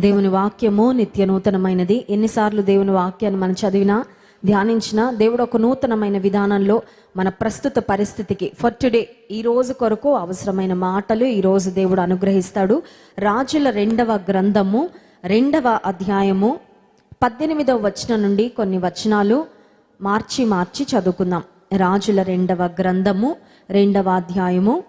దేవుని వాక్యము నిత్య నూతనమైనది. ఎన్నిసార్లు దేవుని వాక్యాన్ని మనం చదివినా ధ్యానించినా దేవుడు ఒక నూతనమైన విధానంలో మన ప్రస్తుత పరిస్థితికి ఫర్ టుడే ఈ రోజు కొరకు అవసరమైన మాటలు ఈ రోజు దేవుడు అనుగ్రహిస్తాడు. రాజుల రెండవ గ్రంథము రెండవ అధ్యాయము పద్దెనిమిదవ వచనం నుండి కొన్ని వచనాలు మార్చి మార్చి చదువుకుందాం. రాజుల రెండవ గ్రంథము రెండవ అధ్యాయము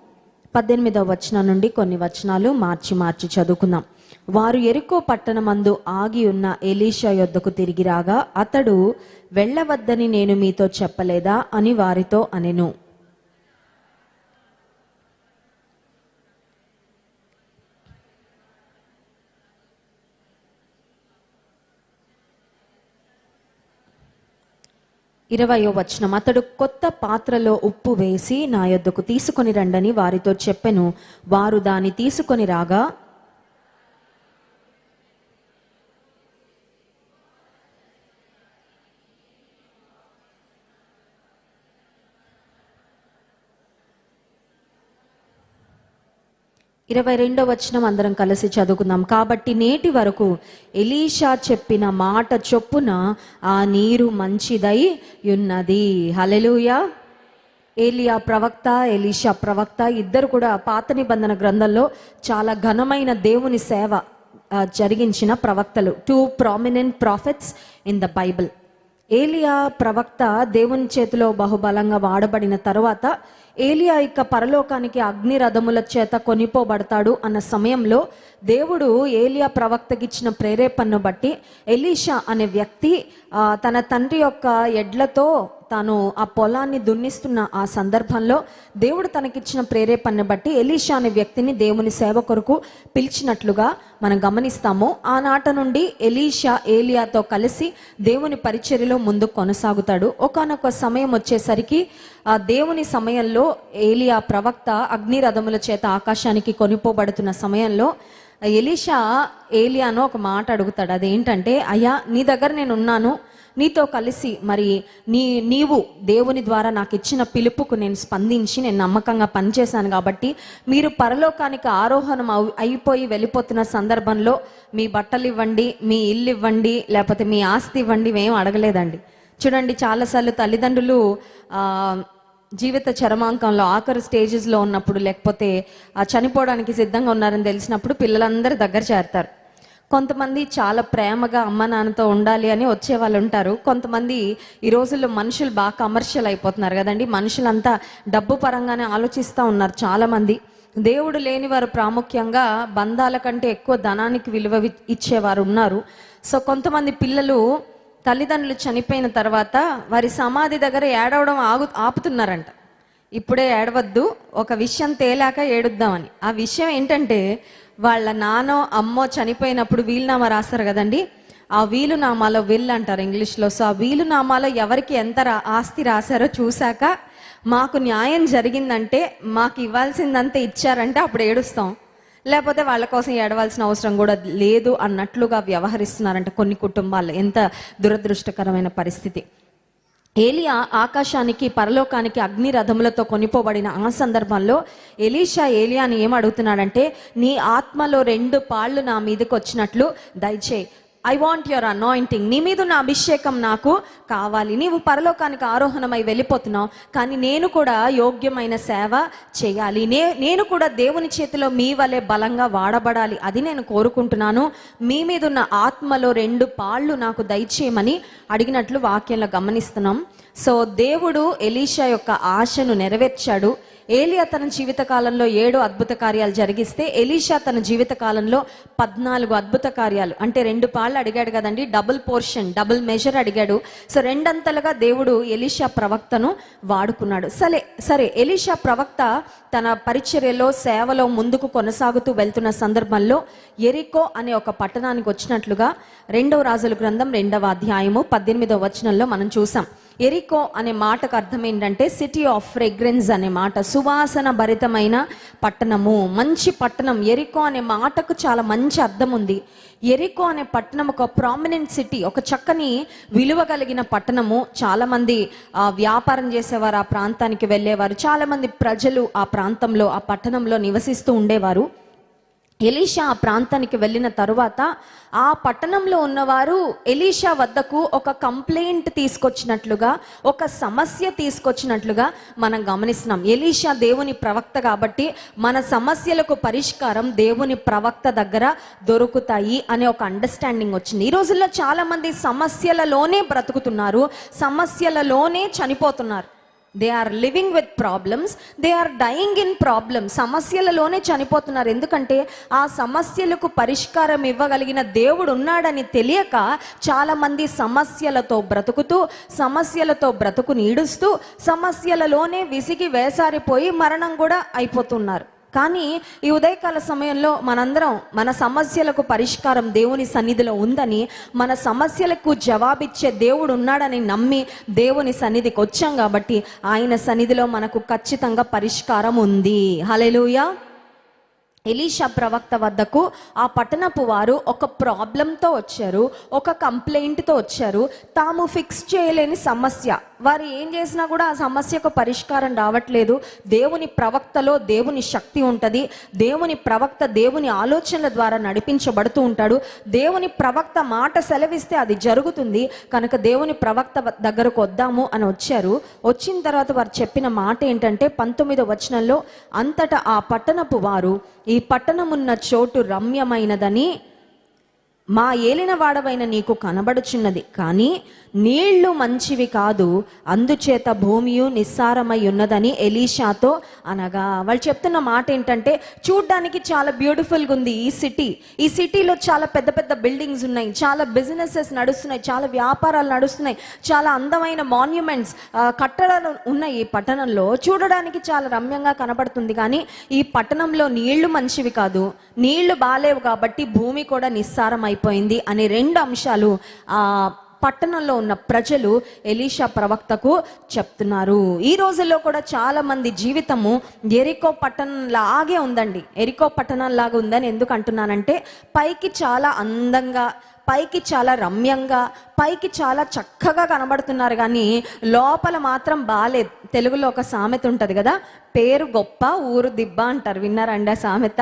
పద్దెనిమిదవ వచనం నుండి కొన్ని వచనాలు మార్చి మార్చి చదువుకుందాం. వారు ఎరుకో పట్టణమందు ఆగి ఉన్న ఎలీషా యొద్దకు తిరిగి రాగా అతడు వెళ్ళవద్దని నేను మీతో చెప్పలేదా? అని వారితో అనెను. ఇరవయో వచనం అతడు కొత్త పాత్రలో ఉప్పు వేసి నా యొద్దకు తీసుకొని రండని వారితో చెప్పెను. వారు దాన్ని తీసుకొని రాగా ఇరవై రెండో వచనం అందరం కలిసి చదువుకుందాం. కాబట్టి నేటి వరకు ఎలీషా చెప్పిన మాట చొప్పున ఆ నీరు మంచిదై ఉన్నది. హలెలుయా ఏలియా ప్రవక్త ఎలీషా ప్రవక్త ఇద్దరు కూడా పాత నిబంధన గ్రంథంలో చాలా ఘనమైన దేవుని సేవ జరిగించిన ప్రవక్తలు. Two prominent prophets in the Bible ఏలియా ప్రవక్త దేవుని చేతిలో బహుబలంగా వాడబడిన తర్వాత ఏలియా ఇక పరలోకానికి అగ్ని రథముల చేత కొనిపోబడతాడు అన్న సమయంలో దేవుడు ఏలియా ప్రవక్తకిచ్చిన ప్రేరేపణను బట్టి ఎలీషా అనే వ్యక్తి తన తండ్రి యొక్క ఎడ్లతో తాను ఆ పొలాన్ని దున్నిస్తున్న ఆ సందర్భంలో దేవుడు తనకిచ్చిన ప్రేరేపణను బట్టి ఎలీషా అనే వ్యక్తిని దేవుని సేవ కొరకు పిలిచినట్లుగా మనం గమనిస్తాము. ఆనాట నుండి ఎలీషా ఏలియాతో కలిసి దేవుని పరిచర్యలో ముందు కొనసాగుతాడు. ఒకనొక సమయం వచ్చేసరికి ఆ దేవుని సమయంలో ఏలియా ప్రవక్త అగ్నిరథముల చేత ఆకాశానికి కొనిపోబడుతున్న సమయంలో ఎలీషా ఏలియాను ఒక మాట అడుగుతాడు. అదేంటంటే అయ్యా నీ దగ్గర నేను ఉన్నాను నీతో కలిసి మరి నీ నీవు దేవుని ద్వారా నాకు ఇచ్చిన పిలుపుకు నేను స్పందించి నేను నమ్మకంగా పనిచేశాను కాబట్టి మీరు పరలోకానికి ఆరోహణం అయిపోయి వెళ్ళిపోతున్న సందర్భంలో మీ బట్టలు ఇవ్వండి మీ ఇల్లు ఇవ్వండి లేకపోతే మీ ఆస్తి ఇవ్వండి మేము అడగలేదండి. చూడండి చాలాసార్లు తల్లిదండ్రులు జీవిత చరమాంకంలో ఆఖరు స్టేజెస్లో ఉన్నప్పుడు లేకపోతే చనిపోవడానికి సిద్ధంగా ఉన్నారని తెలిసినప్పుడు పిల్లలందరూ దగ్గర చేరతారు. కొంతమంది చాలా ప్రేమగా అమ్మ నాన్నతో ఉండాలి అని వచ్చే వాళ్ళు ఉంటారు. కొంతమంది ఈ రోజుల్లో మనుషులు బాగా కమర్షియల్ అయిపోతున్నారు కదండి. మనుషులంతా డబ్బు పరంగానే ఆలోచిస్తూ ఉన్నారు చాలామంది. దేవుడు లేని వారు ప్రాముఖ్యంగా బంధాల కంటే ఎక్కువ ధనానికి విలువ ఇచ్చేవారు ఉన్నారు. సో కొంతమంది పిల్లలు తల్లిదండ్రులు చనిపోయిన తర్వాత వారి సమాధి దగ్గర ఏడవడం ఆగు ఆపుతున్నారంట. ఇప్పుడే ఏడవద్దు ఒక విషయం తేలాక ఏడుద్దామని. ఆ విషయం ఏంటంటే వాళ్ళ నానో అమ్మో చనిపోయినప్పుడు వీలునామా రాస్తారు కదండి. ఆ వీలునామాలో విల్ అంటారు ఇంగ్లీష్లో. సో ఆ వీలునామాలో ఎవరికి ఎంత రా- ఆస్తి రాశారో చూశాక మాకు న్యాయం జరిగిందంటే మాకు ఇవ్వాల్సిందంతా ఇచ్చారంటే అప్పుడు ఏడుస్తాం. లేకపోతే వాళ్ళ కోసం ఏడవలసిన అవసరం కూడా లేదు అన్నట్లుగా వ్యవహరిస్తున్నారంట కొన్ని కుటుంబాలు ఎంత దురదృష్టకరమైన పరిస్థితి. ఏలియా ఆకాశానికి పరలోకానికి అగ్ని రథములతో కొనిపోబడిన ఆ సందర్భంలో ఎలీషా ఏలియాని ఏం అడుగుతున్నాడంటే నీ ఆత్మలో రెండు పాళ్ళు నా మీదకి వచ్చినట్లు దయచేయి. ఐ వాంట్ యువర్ అనాయింటింగ్ నీ మీద ఉన్న అభిషేకం నాకు కావాలి. నీవు పరలోకానికి ఆరోహణమై వెళ్ళిపోతున్నావు. కానీ నేను కూడా యోగ్యమైన సేవ చేయాలి. నే నేను కూడా దేవుని చేతిలో మీ వలె బలంగా వాడబడాలి. అది నేను కోరుకుంటున్నాను. మీ మీద ఉన్న ఆత్మలో రెండు పాళ్ళు నాకు దయచేయమని అడిగినట్లు వాక్యంలో గమనిస్తున్నాం. సో దేవుడు ఎలీషా యొక్క ఆశను నెరవేర్చాడు. ఏలియా తన జీవిత కాలంలో ఏడు అద్భుత కార్యాలు జరిగిస్తే ఎలీషా తన జీవిత కాలంలో పద్నాలుగు అద్భుత కార్యాలు. అంటే రెండు పాళ్ళు అడిగాడు కదండి డబుల్ పోర్షన్ డబుల్ మెజర్ అడిగాడు. సో రెండంతలుగా దేవుడు ఎలీషా ప్రవక్తను వాడుకున్నాడు. సరే సరే ఎలీషా ప్రవక్త తన పరిచర్యలో సేవలో ముందుకు కొనసాగుతూ వెళ్తున్న సందర్భంలో ఎరికో అనే ఒక పట్టణానికి వచ్చినట్లుగా రెండవ రాజుల గ్రంథం రెండవ అధ్యాయము పద్దెనిమిదవ వచనంలో మనం చూసాం. ఎరికో అనే మాటకు అర్థం ఏంటంటే సిటీ ఆఫ్ ఫ్రెగ్రెన్స్ అనే మాట సువాసన భరితమైన పట్టణము. మంచి పట్టణం. ఎరికో అనే మాటకు చాలా మంచి అర్థం ఉంది. ఎరికో అనే పట్టణం ఒక ప్రామినెంట్ సిటీ ఒక చక్కని విలువ కలిగిన పట్టణము. చాలామంది ఆ, వ్యాపారం చేసేవారు ఆ ప్రాంతానికి వెళ్ళేవారు. చాలామంది ప్రజలు ఆ ప్రాంతంలో ఆ పట్టణంలో నివసిస్తూ ఉండేవారు. ఎలీషా ఆ ప్రాంతానికి వెళ్ళిన తరువాత ఆ పట్టణంలో ఉన్నవారు ఎలీషా వద్దకు ఒక కంప్లైంట్ తీసుకొచ్చినట్లుగా ఒక సమస్య తీసుకొచ్చినట్లుగా మనం గమనిస్తున్నాం. ఎలీషా దేవుని ప్రవక్త కాబట్టి మన సమస్యలకు పరిష్కారం దేవుని ప్రవక్త దగ్గర దొరుకుతాయి అనే ఒక అండర్స్టాండింగ్ వచ్చింది. ఈ రోజుల్లో చాలామంది సమస్యలలోనే బ్రతుకుతున్నారు సమస్యలలోనే చనిపోతున్నారు. They are living with problems they are dying in problems సమస్యలలోనే చనిపోతున్నారు. ఎందుకంటే ఆ సమస్యలకు పరిష్కారం ఇవ్వగలిగిన దేవుడు ఉన్నాడని తెలియక చాలామంది సమస్యలతో బ్రతుకుతూ సమస్యలతో బ్రతుకు నీడుస్తూ సమస్యలలోనే విసిగి వేసారిపోయి మరణం కూడా అయిపోతున్నారు. కానీ ఈ ఉదయకాల సమయంలో మనందరం మన సమస్యలకు పరిష్కారం దేవుని సన్నిధిలో ఉందని మన సమస్యలకు జవాబిచ్చే దేవుడు ఉన్నాడని నమ్మి దేవుని సన్నిధికి వచ్చాం కాబట్టి ఆయన సన్నిధిలో మనకు ఖచ్చితంగా పరిష్కారం ఉంది. హలెలూయా ఎలీషా ప్రవక్త వద్దకు ఆ పట్టణపు వారు ఒక ప్రాబ్లంతో వచ్చారు ఒక కంప్లైంట్తో వచ్చారు. తాము ఫిక్స్ చేయలేని సమస్య. వారు ఏం చేసినా కూడా ఆ సమస్యకు పరిష్కారం రావట్లేదు. దేవుని ప్రవక్తలో దేవుని శక్తి ఉంటుంది. దేవుని ప్రవక్త దేవుని ఆలోచనల ద్వారా నడిపించబడుతూ ఉంటాడు. దేవుని ప్రవక్త మాట సెలవిస్తే అది జరుగుతుంది. కనుక దేవుని ప్రవక్త దగ్గరకు వద్దాము అని వచ్చారు. వచ్చిన తర్వాత వారు చెప్పిన మాట ఏంటంటే పంతొమ్మిదో వచనంలో అంతటా ఆ పట్టణపు వారు ఈ పట్టణమున్న చోటు రమ్యమైనదని మా ఏలినవాడవైన నీకు కనబడుచున్నది. కానీ నీళ్ళు మంచివి కాదు అందుచేత భూమియు నిస్సారమై ఉన్నదని ఎలీషాతో అనగా వాళ్ళు చెప్తున్న మాట ఏంటంటే చూడ్డానికి చాలా బ్యూటిఫుల్గా ఉంది ఈ సిటీ. ఈ సిటీలో చాలా పెద్ద పెద్ద బిల్డింగ్స్ ఉన్నాయి చాలా బిజినెసెస్ నడుస్తున్నాయి చాలా వ్యాపారాలు నడుస్తున్నాయి చాలా అందమైన మాన్యుమెంట్స్ కట్టడాలు ఉన్నాయి ఈ పట్టణంలో. చూడడానికి చాలా రమ్యంగా కనబడుతుంది కానీ ఈ పట్టణంలో నీళ్ళు మంచివి కాదు. నీళ్ళు బాలేవు కాబట్టి భూమి కూడా నిస్సారం అయిపోయింది అనే రెండు అంశాలు ఆ పట్టణంలో ఉన్న ప్రజలు ఎలీషా ప్రవక్తకు చెప్తున్నారు. ఈ రోజుల్లో కూడా చాలా మంది జీవితము ఎరికో పట్టణం లాగే ఉందండి. ఎరికో పట్టణం లాగా ఉందని ఎందుకు అంటున్నానంటే పైకి చాలా అందంగా పైకి చాలా రమ్యంగా పైకి చాలా చక్కగా కనబడుతున్నారు కానీ లోపల మాత్రం బాగాలేదు తెలుగులో ఒక సామెత ఉంటుంది కదా పేరు గొప్ప ఊరు దిబ్బ అంటారు. విన్నారండి ఆ సామెత?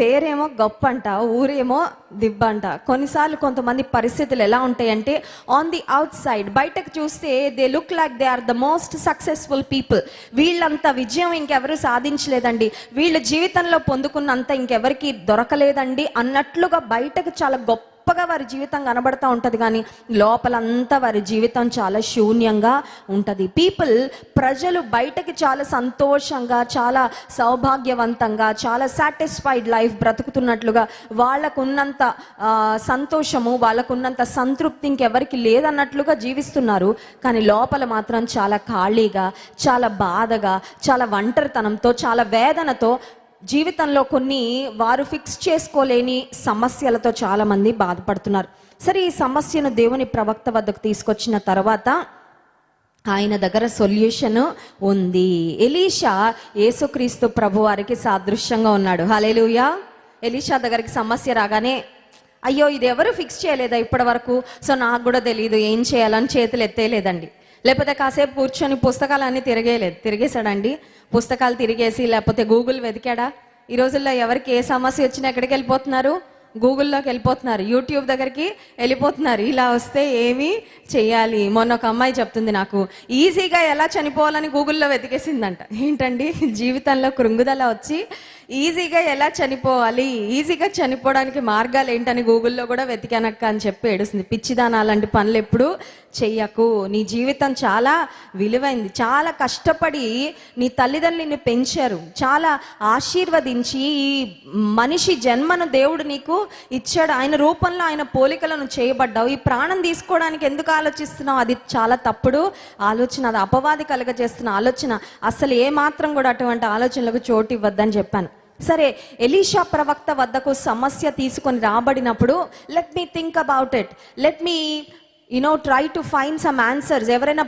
పేరేమో గొప్ప అంట ఊరేమో దిబ్బ అంట. కొన్నిసార్లు కొంతమంది పరిస్థితులు ఎలా ఉంటాయంటే ఆన్ ది అవుట్ సైడ్ బయటకు చూస్తే they look like they are the most successful people వీళ్ళంత విజయం ఇంకెవరు సాధించలేదండి. వీళ్ళ జీవితంలో పొందుకున్నంత ఇంకెవరికి దొరకలేదండి. అన్నట్లుగా బయటకు చాలా గొప్ప గొప్పగా వారి జీవితం కనబడతా ఉంటుంది కానీ లోపలంతా వారి జీవితం చాలా శూన్యంగా ఉంటుంది. పీపుల్ ప్రజలు బయటకి చాలా సంతోషంగా చాలా సౌభాగ్యవంతంగా చాలా సాటిస్ఫైడ్ లైఫ్ బ్రతుకుతున్నట్లుగా వాళ్ళకున్నంత సంతోషము వాళ్ళకున్నంత సంతృప్తి ఇంకెవరికి లేదన్నట్లుగా జీవిస్తున్నారు. కానీ లోపల మాత్రం చాలా ఖాళీగా చాలా బాధగా చాలా ఒంటరితనంతో చాలా వేదనతో జీవితంలో కొన్ని వారు ఫిక్స్ చేసుకోలేని సమస్యలతో చాలామంది బాధపడుతున్నారు. సరే ఈ సమస్యను దేవుని ప్రవక్త వద్దకు తీసుకొచ్చిన తర్వాత ఆయన దగ్గర సొల్యూషన్ ఉంది. ఎలీషా యేసుక్రీస్తు ప్రభు వారికి సాదృశ్యంగా ఉన్నాడు. హలేలుయా ఎలీషా దగ్గరికి సమస్య రాగానే అయ్యో ఇది ఎవరు ఫిక్స్ చేయలేదా ఇప్పటి వరకు సో నాకు కూడా తెలియదు ఏం చేయాలని చేతులు ఎత్తేయలేదండి. లేకపోతే కాసేపు కూర్చొని పుస్తకాలన్నీ తిరగేలేదు తిరిగేశాడండి. పుస్తకాలు తిరిగేసి లేకపోతే గూగుల్ వెతికాడా? ఈ రోజుల్లో ఎవరికి ఏ సమస్య వచ్చినా ఎక్కడికి వెళ్ళిపోతున్నారు? గూగుల్లోకి వెళ్ళిపోతున్నారు. యూట్యూబ్ దగ్గరికి వెళ్ళిపోతున్నారు. ఇలా వస్తే ఏమి చేయాలి? మొన్న ఒక అమ్మాయి చెప్తుంది నాకు ఈజీగా ఎలా చనిపోవాలని గూగుల్లో వెతికేసిందంట. ఏంటండి? జీవితంలో కృంగుదల వచ్చి ఈజీగా ఎలా చనిపోవాలి? ఈజీగా చనిపోవడానికి మార్గాలు ఏంటని గూగుల్లో కూడా వెతికానక్క అని చెప్పి ఏడుస్తుంది. పిచ్చిదాన అలాంటి పనులు ఎప్పుడు చెయ్యకు. నీ జీవితం చాలా విలువైంది. చాలా కష్టపడి నీ తల్లిదండ్రులు నిన్ను పెంచారు. చాలా ఆశీర్వదించి ఈ మనిషి జన్మను దేవుడు నీకు ఇచ్చాడు. ఆయన రూపంలో ఆయన పోలికలను చేయబడ్డావు. ఈ ప్రాణం తీసుకోవడానికి ఎందుకు ఆలోచిస్తున్నావు? అది చాలా తప్పుడు ఆలోచన. అది అపవాది కలగజేస్తున్న ఆలోచన. అసలు ఏ మాత్రం కూడా అటువంటి ఆలోచనలకు చోటు ఇవ్వద్దని చెప్పాను. సరే ఎలీషా ప్రవక్త వద్దకు సమస్య తీసుకొని రాబడినప్పుడు let me think about it let me you know try to find some answers ఎవరైనా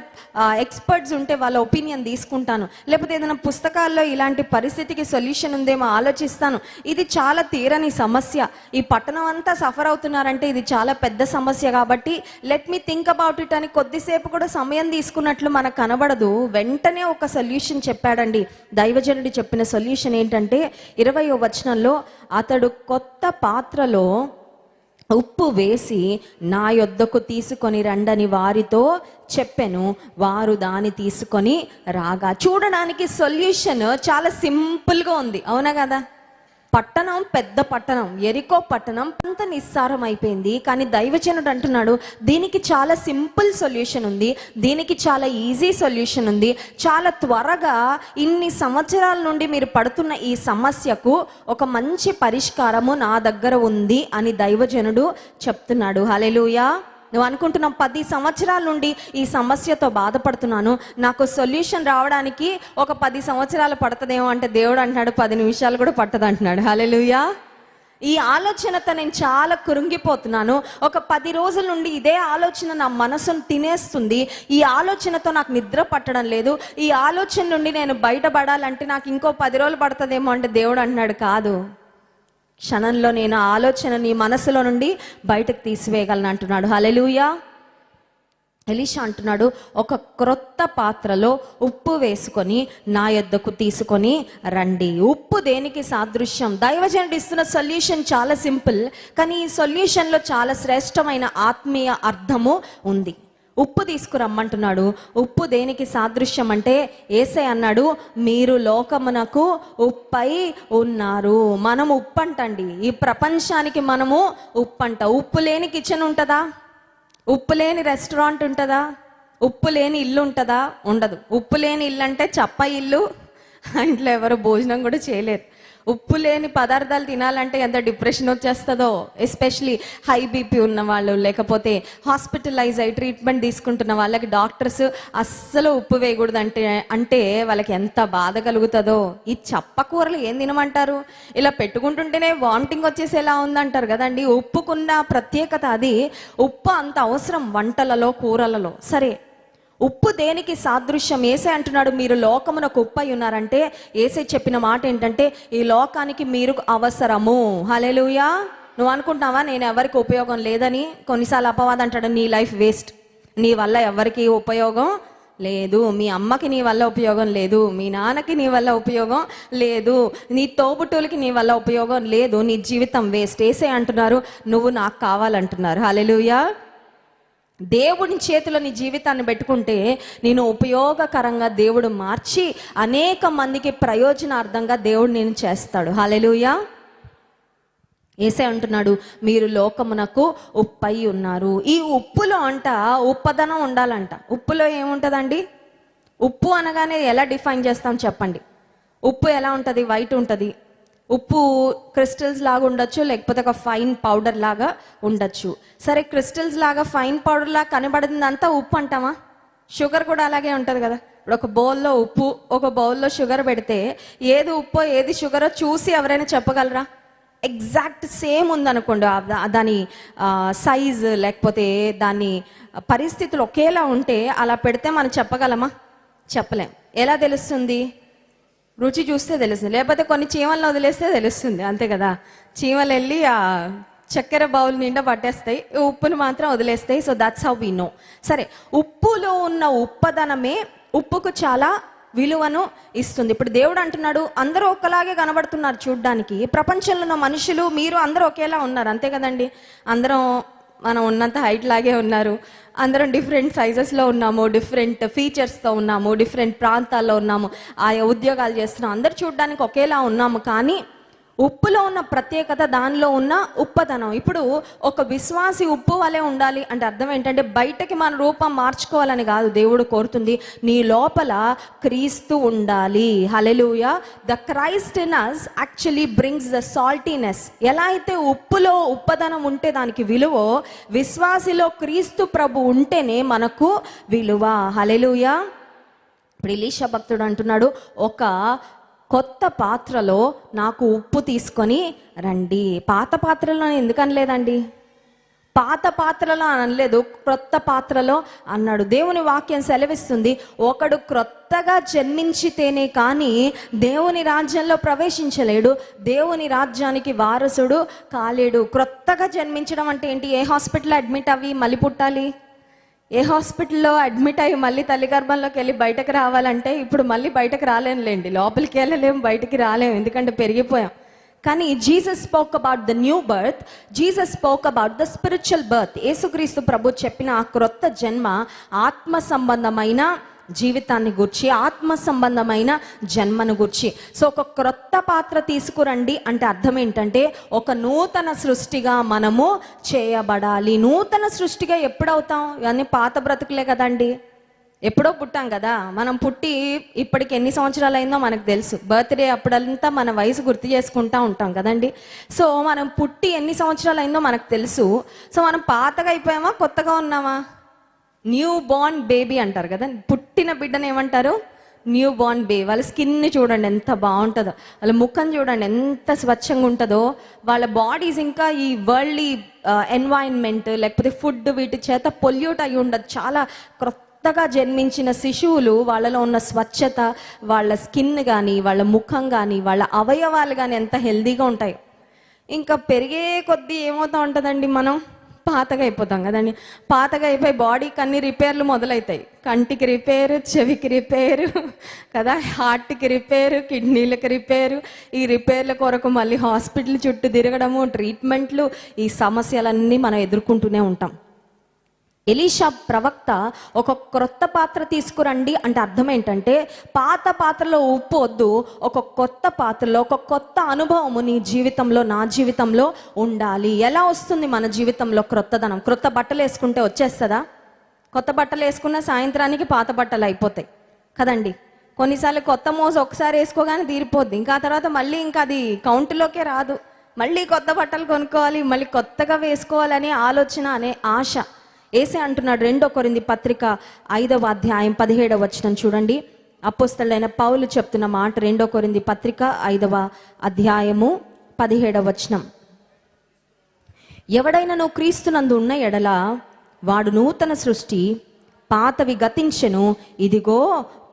ఎక్స్పర్ట్స్ ఉంటే వాళ్ళ ఒపీనియన్ తీసుకుంటాను. లేకపోతే ఏదైనా పుస్తకాల్లో ఇలాంటి పరిస్థితికి సొల్యూషన్ ఉందేమో ఆలోచిస్తాను. ఇది చాలా తీరని సమస్య. ఈ పట్టణం అంతా సఫర్ అవుతున్నారంటే ఇది చాలా పెద్ద సమస్య కాబట్టి let me think about it అని కొద్దిసేపు కూడా సమయం తీసుకున్నట్లు మనకు కనబడదు. వెంటనే ఒక సొల్యూషన్ చెప్పాడండి. దైవజనుడి చెప్పిన సొల్యూషన్ ఏంటంటే ఇరవయో వచనంలో అతడు కొత్త పాత్రలో ఉప్పు వేసి నా యొద్దకు తీసుకొని రండని వారితో చెప్పెను. వారు దాన్ని తీసుకొని రాగా చూడడానికి సొల్యూషన్ చాలా సింపుల్గా ఉంది. అవునా కదా? పట్టణం పెద్ద పట్టణం ఎరికో పట్టణం అంత నిస్సారం అయిపోయింది కానీ దైవజనుడు అంటున్నాడు దీనికి చాలా సింపుల్ సొల్యూషన్ ఉంది దీనికి చాలా ఈజీ సొల్యూషన్ ఉంది. చాలా త్వరగా ఇన్ని సంవత్సరాల నుండి మీరు పడుతున్న ఈ సమస్యకు ఒక మంచి పరిష్కారము నా దగ్గర ఉంది అని దైవజనుడు చెప్తున్నాడు. హలెలుయా నువ్వు అనుకుంటున్నావు పది సంవత్సరాల నుండి ఈ సమస్యతో బాధపడుతున్నాను. నాకు సొల్యూషన్ రావడానికి ఒక పది సంవత్సరాలు పడుతుందేమో అంటే దేవుడు అంటున్నాడు పది నిమిషాలు కూడా పట్టదు అంటున్నాడు. హలెలుయా ఈ ఆలోచనతో నేను చాలా కురుంగిపోతున్నాను. ఒక పది రోజుల నుండి ఇదే ఆలోచన నా మనసును తినేస్తుంది. ఈ ఆలోచనతో నాకు నిద్ర పట్టడం లేదు. ఈ ఆలోచన నుండి నేను బయటపడాలంటే నాకు ఇంకో పది రోజులు పడుతుందేమో అంటే దేవుడు అంటున్నాడు కాదు. క్షణంలో నేను ఆలోచన నీ మనసులో నుండి బయటకు తీసివేయగలను అంటున్నాడు. హలెలుయా ఎలీషా అంటున్నాడు ఒక క్రొత్త పాత్రలో ఉప్పు వేసుకొని నా యొద్దకు తీసుకొని రండి. ఉప్పు దేనికి సాదృశ్యం? దైవజనుడు ఇస్తున్న సొల్యూషన్ చాలా సింపుల్ కానీ ఈ సొల్యూషన్లో చాలా శ్రేష్టమైన ఆత్మీయ అర్థము ఉంది. ఉప్పు తీసుకురమ్మంటున్నాడు. ఉప్పు దేనికి సాదృశ్యం అంటే ఏసై అన్నాడు మీరు లోకమునకు ఉప్పై ఉన్నారు. మనం ఉప్పు అంటండి ఈ ప్రపంచానికి మనము ఉప్పు అంట ఉప్పు లేని కిచెన్ ఉంటుందా? ఉప్పు లేని రెస్టారెంట్ ఉంటుందా? ఉప్పు లేని ఇల్లు ఉంటుందా? ఉండదు. ఉప్పు లేని ఇల్లు అంటే చప్ప ఇల్లు. ఇంట్లో ఎవరు భోజనం కూడా చేయలేరు. ఉప్పు లేని పదార్థాలు తినాలంటే ఎంత డిప్రెషన్ వచ్చేస్తుందో ఎస్పెషలీ హై బీపీ ఉన్న వాళ్ళు లేకపోతే హాస్పిటలైజ్ అయ్యి ట్రీట్మెంట్ తీసుకుంటున్న వాళ్ళకి డాక్టర్స్ అస్సలు ఉప్పు వేయకూడదు అంటే అంటే వాళ్ళకి ఎంత బాధ కలుగుతుందో. ఈ చప్ప కూరలు ఏం తినమంటారు? ఇలా పెట్టుకుంటుంటేనే వామిటింగ్ వచ్చేసేలా ఉందంటారు కదండి. ఉప్పుకున్న ప్రత్యేకత అది. ఉప్పు అంత అవసరం వంటలలో కూరలలో. సరే ఉప్పు దేనికి సాదృశ్యం? ఏసే అంటున్నాడు మీరు లోకమునకు ఉప్పై ఉన్నారంటే ఏసే చెప్పిన మాట ఏంటంటే ఈ లోకానికి మీరు అవసరము. హలెలుయా నువ్వు అనుకుంటున్నావా నేను ఎవరికి ఉపయోగం లేదని? కొన్నిసార్లు అపవాదం అంటాడు నీ లైఫ్ వేస్ట్. నీ వల్ల ఎవరికి ఉపయోగం లేదు. మీ అమ్మకి నీ వల్ల ఉపయోగం లేదు. మీ నాన్నకి నీ వల్ల ఉపయోగం లేదు. నీ తోబుట్టులకి నీ వల్ల ఉపయోగం లేదు. నీ జీవితం వేస్ట్. ఏసే అంటున్నారు నువ్వు నాకు కావాలంటున్నారు. హలెలుయా దేవుని చేతిలో నీ జీవితాన్ని పెట్టుకుంటే నేను ఉపయోగకరంగా దేవుడు మార్చి అనేక మందికి ప్రయోజనార్థంగా దేవుడు నేను చేస్తాడు. హాలెలుయా ఏసే అంటున్నాడు మీరు లోకమునకు ఉప్పై ఉన్నారు. ఈ ఉప్పులో అంట ఉప్పదనం ఉండాలంట. ఉప్పులో ఏముంటుందండి? ఉప్పు అనగానే ఎలా డిఫైన్ చేస్తాం చెప్పండి. ఉప్పు ఎలా ఉంటుంది? వైట్ ఉంటుంది. ఉప్పు క్రిస్టల్స్ లాగా ఉండొచ్చు లేకపోతే ఒక ఫైన్ పౌడర్ లాగా ఉండొచ్చు. సరే క్రిస్టల్స్ లాగా ఫైన్ పౌడర్ లాగా కనబడిందంతా ఉప్పు అంటామా షుగర్ కూడా అలాగే ఉంటుంది కదా. ఇప్పుడు ఒక బౌల్లో ఉప్పు ఒక బౌల్లో షుగర్ పెడితే ఏది ఉప్పో ఏది షుగరో చూసి ఎవరైనా చెప్పగలరా? ఎగ్జాక్ట్ సేమ్ ఉందనుకోండి దాని సైజ్ లేకపోతే దాని పరిస్థితులు ఒకేలా ఉంటే అలా పెడితే మనం చెప్పగలమా? చెప్పలేం. ఎలా తెలుస్తుంది? రుచి చూస్తే తెలుస్తుంది. లేకపోతే కొన్ని చీమలను వదిలేస్తే తెలుస్తుంది. అంతే కదా? చీమలు వెళ్ళి ఆ చక్కెర బౌల్ నిండా పట్టేస్తాయి. ఉప్పును మాత్రం వదిలేస్తాయి. So that's how we know సరే ఉప్పులో ఉన్న ఉప్పదనమే ఉప్పుకు చాలా విలువను ఇస్తుంది. ఇప్పుడు దేవుడు అంటున్నాడు అందరూ ఒకలాగే కనబడుతున్నారు చూడ్డానికి. ప్రపంచంలో ఉన్న మనుషులు మీరు అందరూ ఒకేలా ఉన్నారు. అంతే కదండి? అందరం మనం ఉన్నంత హైట్ లాగే ఉన్నారు. అందరం డిఫరెంట్ సైజెస్లో ఉన్నాము డిఫరెంట్ ఫీచర్స్తో ఉన్నాము డిఫరెంట్ ప్రాంతాల్లో ఉన్నాము. ఆయా ఉద్యోగాలు చేస్తున్నాం అందరు చూడడానికి ఒకేలా ఉన్నాము కానీ ఉప్పులో ఉన్న ప్రత్యేకత దానిలో ఉన్న ఉప్పదనం ఇప్పుడు ఒక విశ్వాసి ఉప్పు వలె ఉండాలి అంటే అర్థం ఏంటంటే బయటకి మన రూపం మార్చుకోవాలని కాదు దేవుడు కోరుతుంది. నీ లోపల క్రీస్తు ఉండాలి. Hallelujah the Christ in us actually brings the saltiness ఎలా అయితే ఉప్పులో ఉప్పదనం ఉంటే దానికి విలువ విశ్వాసిలో క్రీస్తు ప్రభు ఉంటేనే మనకు విలువ. హలెలూయ ఇప్పుడు ఇలీషా భక్తుడు అంటున్నాడు ఒక కొత్త పాత్రలో నాకు ఉప్పు తీసుకొని రండి. పాత పాత్రలో ఎందుకు అనలేదండి? పాత పాత్రలో అనలేదు. క్రొత్త పాత్రలో అన్నాడు. దేవుని వాక్యం సెలవిస్తుంది. ఒకడు క్రొత్తగా జన్మించితేనే కానీ దేవుని రాజ్యంలో ప్రవేశించలేడు. దేవుని రాజ్యానికి వారసుడు కాలేడు. క్రొత్తగా జన్మించడం అంటే ఏంటి? ఏ హాస్పిటల్లో అడ్మిట్ అవి మళ్ళీ పుట్టాలి? ఏ హాస్పిటల్లో అడ్మిట్ అయ్యి మళ్ళీ తల్లి గర్భంలోకి వెళ్ళి బయటకు రావాలంటే ఇప్పుడు మళ్ళీ బయటకు రాలేనులేండి. లోపలికి వెళ్ళలేము బయటికి రాలేము ఎందుకంటే పెరిగిపోయాం. కానీ Jesus spoke about the new birth Jesus spoke about the spiritual birth. యేసుక్రీస్తు ప్రభు చెప్పిన ఆ క్రొత్త జన్మ ఆత్మ సంబంధమైన జీవితాన్ని గుర్చి ఆత్మ సంబంధమైన జన్మను గుర్చి. సో ఒక క్రొత్త పాత్ర తీసుకురండి అంటే అర్థం ఏంటంటే ఒక నూతన సృష్టిగా మనము చేయబడాలి. నూతన సృష్టిగా ఎప్పుడవుతాం? ఇవన్నీ పాత బ్రతుకులే కదండి. ఎప్పుడో పుట్టాం కదా. మనం పుట్టి ఇప్పటికి ఎన్ని సంవత్సరాలు అయిందో మనకు తెలుసు. బర్త్డే అప్పుడంతా మన వయసు గుర్తు చేసుకుంటా ఉంటాం కదండి. సో మనం పుట్టి ఎన్ని సంవత్సరాలు అయిందో మనకు తెలుసు. సో మనం పాతగా అయిపోయామా? కొత్తగా ఉన్నామా? న్యూ బోర్న్ బేబీ అంటారు కదా పుట్టిన బిడ్డను ఏమంటారు? న్యూ బోర్న్ బేబీ వాళ్ళ స్కిన్ చూడండి ఎంత బాగుంటుందో. వాళ్ళ ముఖం చూడండి ఎంత స్వచ్ఛంగా ఉంటుందో. వాళ్ళ బాడీస్ ఇంకా ఈ వరల్డ్లీ ఎన్వైరన్మెంట్ లేకపోతే ఫుడ్ వీటి చేత పొల్యూట్ అయి ఉండదు. చాలా కొత్తగా జన్మించిన శిశువులు వాళ్ళలో ఉన్న స్వచ్ఛత వాళ్ళ స్కిన్ కానీ వాళ్ళ ముఖం కానీ వాళ్ళ అవయవాలు కానీ ఎంత హెల్దీగా ఉంటాయి. ఇంకా పెరిగే కొద్దీ ఏమవుతా ఉంటుందండి మనం? పాతగా అయిపోతాం కదండి పాతగా అయిపోయి బాడీకి అన్ని రిపేర్లు మొదలవుతాయి కంటికి రిపేరు చెవికి రిపేరు కదా? హార్ట్కి రిపేరు కిడ్నీలకు రిపేరు ఈ రిపేర్ల కొరకు మళ్ళీ హాస్పిటల్ చుట్టూ తిరగడము ట్రీట్మెంట్లు ఈ సమస్యలన్నీ మనం ఎదుర్కొంటూనే ఉంటాం. ఎలీషా ప్రవక్త ఒక క్రొత్త పాత్ర తీసుకురండి అంటే అర్థం ఏంటంటే పాత పాత్రలో ఉప్పు వద్దు ఒక కొత్త పాత్రలో ఒక కొత్త అనుభవము నీ జీవితంలో నా జీవితంలో ఉండాలి. ఎలా వస్తుంది మన జీవితంలో క్రొత్తదనం? క్రొత్త బట్టలు వేసుకుంటే వచ్చేస్తుందా? కొత్త బట్టలు వేసుకున్న సాయంత్రానికి పాత బట్టలు అయిపోతాయి. కదండి? కొన్నిసార్లు కొత్త మోజు ఒకసారి వేసుకోగానే తీరిపోద్ది. ఇంకా తర్వాత మళ్ళీ ఇంకా అది కౌంటులోకే రాదు. మళ్ళీ కొత్త బట్టలు కొనుక్కోవాలి మళ్ళీ కొత్తగా వేసుకోవాలనే ఆలోచన అనే ఆశ. ఏసే అంటున్నాడు రెండో కొరింది పత్రిక ఐదవ అధ్యాయం పదిహేడవ వచనం చూడండి. అపోస్తలైన పౌలు చెప్తున్న మాట రెండో కొరింది పత్రిక ఐదవ అధ్యాయము పదిహేడవ వచనం. ఎవడైనా క్రీస్తునందు ఉన్న ఎడల వాడు నూతన సృష్టి పాతవి గతించెను ఇదిగో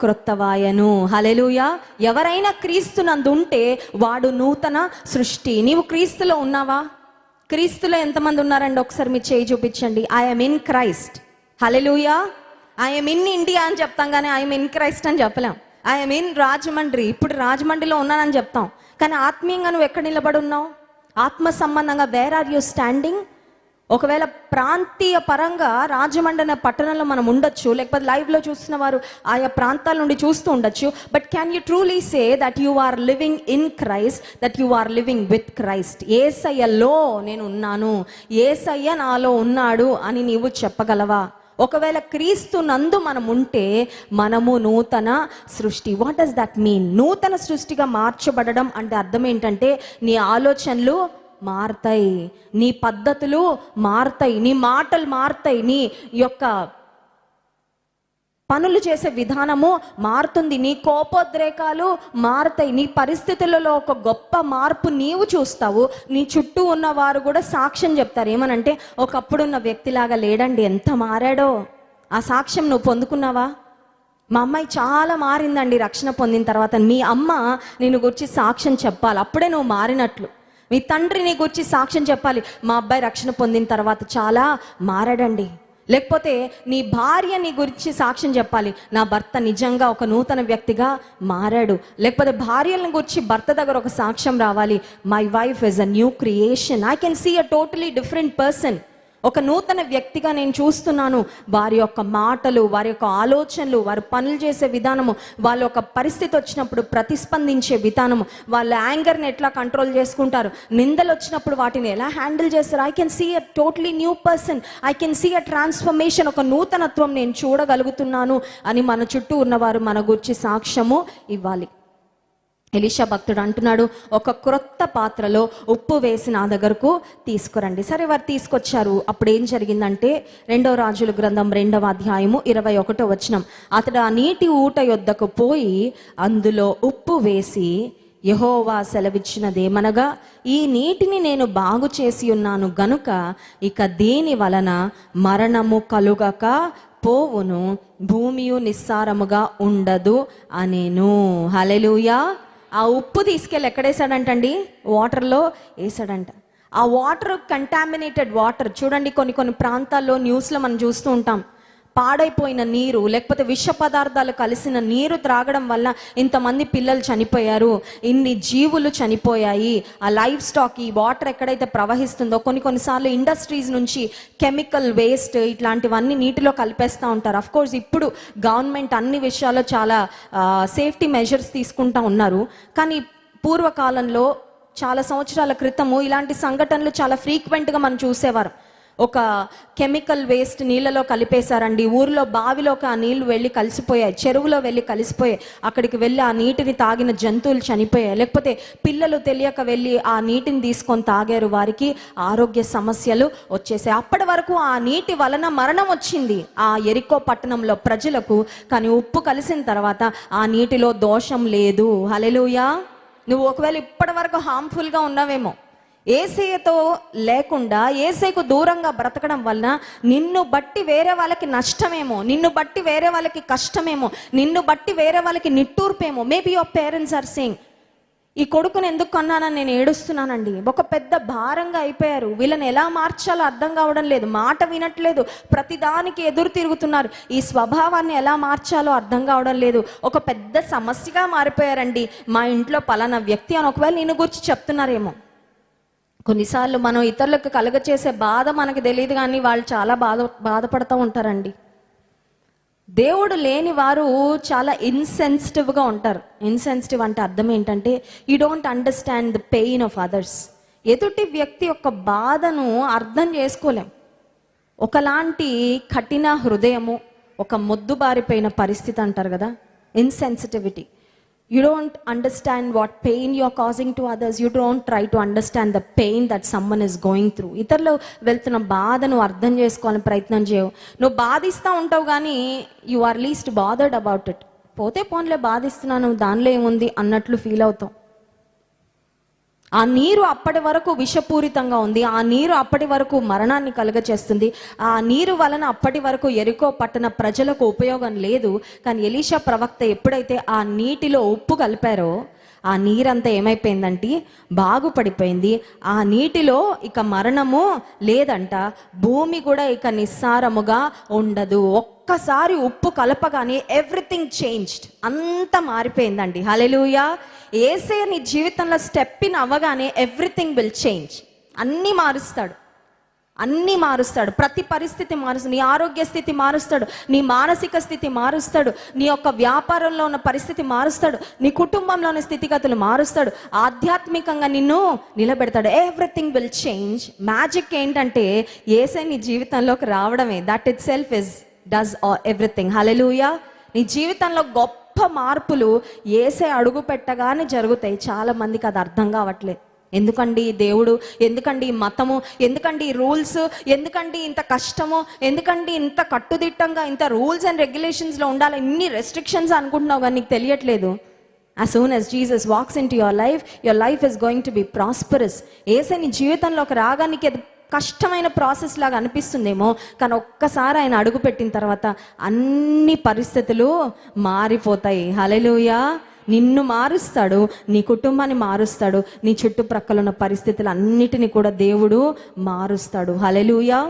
క్రొత్తవాయను హలెలుయా ఎవరైనా క్రీస్తునందు ఉంటే వాడు నూతన సృష్టి. నీవు క్రీస్తులో ఉన్నావా? క్రీస్తులో ఎంతమంది ఉన్నారండి? ఒకసారి మీ చేయి చూపించండి. I'm in Christ hallelujah I'm in India అని చెప్తాం కానీ ఐఎమ్ ఇన్ క్రైస్ట్ అని చెప్పలేం. I'm in Rajahmundry. ఇప్పుడు రాజమండ్రిలో ఉన్నానని చెప్తాం. కానీ ఆత్మీయంగా నువ్వు ఎక్కడ నిలబడి ఉన్నావు? ఆత్మ సంబంధంగా వేర్ ఆర్ యూ స్టాండింగ్ ఒకవేళ ప్రాంతీయ పరంగా రాజమండ్రి పట్టణంలో మనం ఉండొచ్చు లేకపోతే లైవ్లో చూస్తున్న వారు ఆయా ప్రాంతాల నుండి చూస్తూ ఉండొచ్చు. But can you truly say that you are living in Christ that you are living with Christ ఏసయ్యలో నేను ఉన్నాను ఏసయ్య నాలో ఉన్నాడు అని నీవు చెప్పగలవా? ఒకవేళ క్రీస్తు నందు మనం ఉంటే మనము నూతన సృష్టి. వాట్ డస్ దట్ మీన్ నూతన సృష్టిగా మార్చబడడం అంటే అర్థం ఏంటంటే నీ ఆలోచనలు మారతాయి. నీ పద్ధతులు మారతాయి. నీ మాటలు మారతాయి. నీ యొక్క పనులు చేసే విధానము మారుతుంది. నీ కోపోద్రేకాలు మారుతాయి. నీ పరిస్థితులలో ఒక గొప్ప మార్పు నీవు చూస్తావు. నీ చుట్టూ ఉన్న వారు కూడా సాక్ష్యం చెప్తారు. ఏమనంటే ఒకప్పుడున్న వ్యక్తిలాగా లేడండి. ఎంత మారాడో. ఆ సాక్ష్యం నువ్వు పొందుకున్నావా? మా అమ్మాయి చాలా మారిందండి. రక్షణ పొందిన తర్వాత మీ అమ్మ నేను గురించి సాక్ష్యం చెప్పాలి. అప్పుడే నువ్వు మారినట్లు. మీ తండ్రి నీ గురించి సాక్ష్యం చెప్పాలి. మా అబ్బాయి రక్షణ పొందిన తర్వాత చాలా మారాడండి. లేకపోతే నీ భార్య నీ గురించి సాక్ష్యం చెప్పాలి. నా భర్త నిజంగా ఒక నూతన వ్యక్తిగా మారాడు. లేకపోతే భార్యలను గురించి భర్త దగ్గర ఒక సాక్ష్యం రావాలి. My wife is a new creation I can see a totally different person ఒక నూతన వ్యక్తిగా నేను చూస్తున్నాను. వారి యొక్క మాటలు వారి యొక్క ఆలోచనలు వారు పనులు చేసే విధానము వాళ్ళ యొక్క పరిస్థితి వచ్చినప్పుడు ప్రతిస్పందించే విధానము వాళ్ళ యాంగర్ని ఎట్లా కంట్రోల్ చేసుకుంటారు నిందలు వచ్చినప్పుడు వాటిని ఎలా హ్యాండిల్ చేస్తారు. I can see a totally new person I can see a transformation ఒక నూతనత్వం నేను చూడగలుగుతున్నాను అని మన చుట్టూ ఉన్నవారు మన గురించి సాక్ష్యము ఇవ్వాలి. ఎలీషా భక్తుడు అంటున్నాడు ఒక క్రొత్త పాత్రలో ఉప్పు వేసి నా దగ్గరకు తీసుకురండి. సరే వారు తీసుకొచ్చారు. అప్పుడు ఏం జరిగిందంటే రెండవ రాజుల గ్రంథం రెండవ అధ్యాయము ఇరవై ఒకటో వచనం అతడు ఆ నీటి ఊట యొద్దకు పోయి అందులో ఉప్పు వేసి యహోవా సెలవిచ్చినదేమనగా ఈ నీటిని నేను బాగు చేసి ఉన్నాను గనుక ఇక దీని వలన మరణము కలుగక పోవును? భూమియు నిస్సారముగా ఉండదు అనేను. హలెలుయా ఆ ఉప్పు తీసుకెళ్ళి ఎక్కడేసాడంటండి వాటర్లో వేసాడంట ఆ వాటర్ కంటామినేటెడ్ వాటర్ చూడండి కొన్ని కొన్ని ప్రాంతాల్లో న్యూస్లో మనం చూస్తూ ఉంటాం. పాడైపోయిన నీరు లేకపోతే విష పదార్థాలు కలిసిన నీరు త్రాగడం వల్ల ఇంతమంది పిల్లలు చనిపోయారు. ఇన్ని జీవులు చనిపోయాయి. ఆ లైఫ్ స్టాక్ ఈ వాటర్ ఎక్కడైతే ప్రవహిస్తుందో కొన్ని కొన్నిసార్లు ఇండస్ట్రీస్ నుంచి కెమికల్ వేస్ట్ ఇట్లాంటివన్నీ నీటిలో కలిపేస్తూ ఉంటారు. అఫ్ కోర్స్ ఇప్పుడు గవర్నమెంట్ అన్ని విషయాల్లో చాలా సేఫ్టీ మెజర్స్ తీసుకుంటా ఉన్నారు. కానీ పూర్వకాలంలో చాలా సంవత్సరాల క్రితము ఇలాంటి సంఘటనలు చాలా ఫ్రీక్వెంట్గా మనం చూసేవారు. ఒక కెమికల్ వేస్ట్ నీళ్ళలో కలిపేశారండి. ఊర్లో బావిలోకి ఆ నీళ్ళు వెళ్ళి కలిసిపోయాయి. చెరువులో వెళ్ళి కలిసిపోయాయి అక్కడికి వెళ్ళి ఆ నీటిని తాగిన జంతువులు చనిపోయాయి. లేకపోతే పిల్లలు తెలియక వెళ్ళి ఆ నీటిని తీసుకొని తాగారు. వారికి ఆరోగ్య సమస్యలు వచ్చేసాయి. అప్పటి వరకు ఆ నీటి వలన మరణం వచ్చింది ఆ ఎరికో పట్టణంలో ప్రజలకు. కానీ ఉప్పు కలిసిన తర్వాత ఆ నీటిలో దోషం లేదు. హలెలుయా నువ్వు ఒకవేళ ఇప్పటి వరకు హార్మ్ఫుల్గా ఉన్నావేమో. ఏసయ్యతో లేకుండా ఏసైకు దూరంగా బ్రతకడం వలన నిన్ను బట్టి వేరే వాళ్ళకి నష్టమేమో నిన్ను బట్టి వేరే వాళ్ళకి కష్టమేమో నిన్ను బట్టి వేరే వాళ్ళకి నిట్టూర్పేమో. Maybe your parents are saying ఈ కొడుకుని ఎందుకు కొన్నానని నేను ఏడుస్తున్నానండి. ఒక పెద్ద భారంగా అయిపోయారు. వీళ్ళని ఎలా మార్చాలో అర్థం కావడం లేదు. మాట వినట్లేదు. ప్రతిదానికి ఎదురు తిరుగుతున్నారు. ఈ స్వభావాన్ని ఎలా మార్చాలో అర్థం కావడం లేదు. ఒక పెద్ద సమస్యగా మారిపోయారండి. మా ఇంట్లో పలానా వ్యక్తి అని ఒకవేళ నేను గురించి చెప్తున్నారేమో. కొన్నిసార్లు మనం ఇతరులకు కలగచేసే బాధ మనకు తెలియదు కానీ వాళ్ళు చాలా బాధ బాధపడుతూ ఉంటారండి. దేవుడు లేని వారు చాలా ఇన్సెన్సిటివ్గా ఉంటారు. ఇన్సెన్సిటివ్ అంటే అర్థం ఏంటంటే you don't understand the pain of others ఎదుటి వ్యక్తి యొక్క బాధను అర్థం చేసుకోలేం. ఒకలాంటి కఠిన హృదయము ఒక మొద్దుబారిపోయిన పరిస్థితి అంటారు కదా insensitivity you don't understand what pain you are causing to others you don't try to understand the pain that someone is going through ఇతరులు వెళ్తున్న బాధను అర్థం చేసుకోవాలని ప్రయత్నం చేయవు. నువ్వు బాధిస్తూ ఉంటావు కానీ you are least bothered about it పోతే పోన్లే బాధిస్తున్నాను దానిలో ఏముంది అన్నట్లు ఫీల్ అవుతాం ఆ నీరు అప్పటి వరకు విషపూరితంగా ఉంది. ఆ నీరు అప్పటి వరకు మరణాన్ని కలుగచేస్తుంది. ఆ నీరు వలన అప్పటి వరకు ఎరుకో పట్టణ ప్రజలకు ఉపయోగం లేదు. కానీ ఎలీషా ప్రవక్త ఎప్పుడైతే ఆ నీటిలో ఉప్పు కలిపారో ఆ నీరంతా ఏమైపోయిందంటే బాగుపడిపోయింది. ఆ నీటిలో ఇక మరణము లేదంట. భూమి కూడా ఇక నిస్సారముగా ఉండదు. ఒక్కసారి ఉప్పు కలపగానే ఎవ్రీథింగ్ చేంజ్డ్. అంత మారిపోయిందండి. హలెలుయా ఏసే నీ జీవితంలో స్టెప్ ఇన్ అవ్వగానే ఎవ్రీథింగ్ విల్ చేంజ్. అన్నీ మారుస్తాడు. అన్నీ మారుస్తాడు. ప్రతి పరిస్థితి మారుస్తాడు. నీ ఆరోగ్య స్థితి మారుస్తాడు. నీ మానసిక స్థితి మారుస్తాడు. నీ యొక్క వ్యాపారంలో ఉన్న పరిస్థితి మారుస్తాడు. నీ కుటుంబంలో ఉన్న స్థితిగతులు మారుస్తాడు. ఆధ్యాత్మికంగా నిన్ను నిలబెడతాడు. ఎవ్రీథింగ్ విల్ చేంజ్ మ్యాజిక్ ఏంటంటే ఏసే నీ జీవితంలోకి రావడమే. That itself is does everything hallelujah నీ జీవితంలో గొప్ప మార్పులు ఏసే అడుగు పెట్టగానే జరుగుతాయి. చాలా మందికి అది అర్థం కావట్లేదు ఎందుకండి దేవుడు? ఎందుకండి మతము? ఎందుకండి రూల్స్? ఎందుకండి ఇంత కష్టము? ఎందుకండి ఇంత కట్టుదిట్టంగా ఇంత రూల్స్ అండ్ రెగ్యులేషన్స్లో ఉండాలి? ఇన్ని రెస్ట్రిక్షన్స్ అనుకుంటున్నావు కానీ నీకు తెలియట్లేదు. As soon as Jesus walks into your life your life is going to be prosperous ఏసే నీ జీవితంలోకి రాగా నీకు అది కష్టమైన ప్రాసెస్ లాగా అనిపిస్తుందేమో కానీ ఒక్కసారి ఆయన అడుగుపెట్టిన తర్వాత అన్ని పరిస్థితులు మారిపోతాయి. హలెలుయా నిన్ను మారుస్తాడు నీ కుటుంబాన్ని మారుస్తాడు నీ చుట్టుప్రక్కల ఉన్న పరిస్థితులు అన్నిటినీ కూడా దేవుడు మారుస్తాడు. హలెలుయా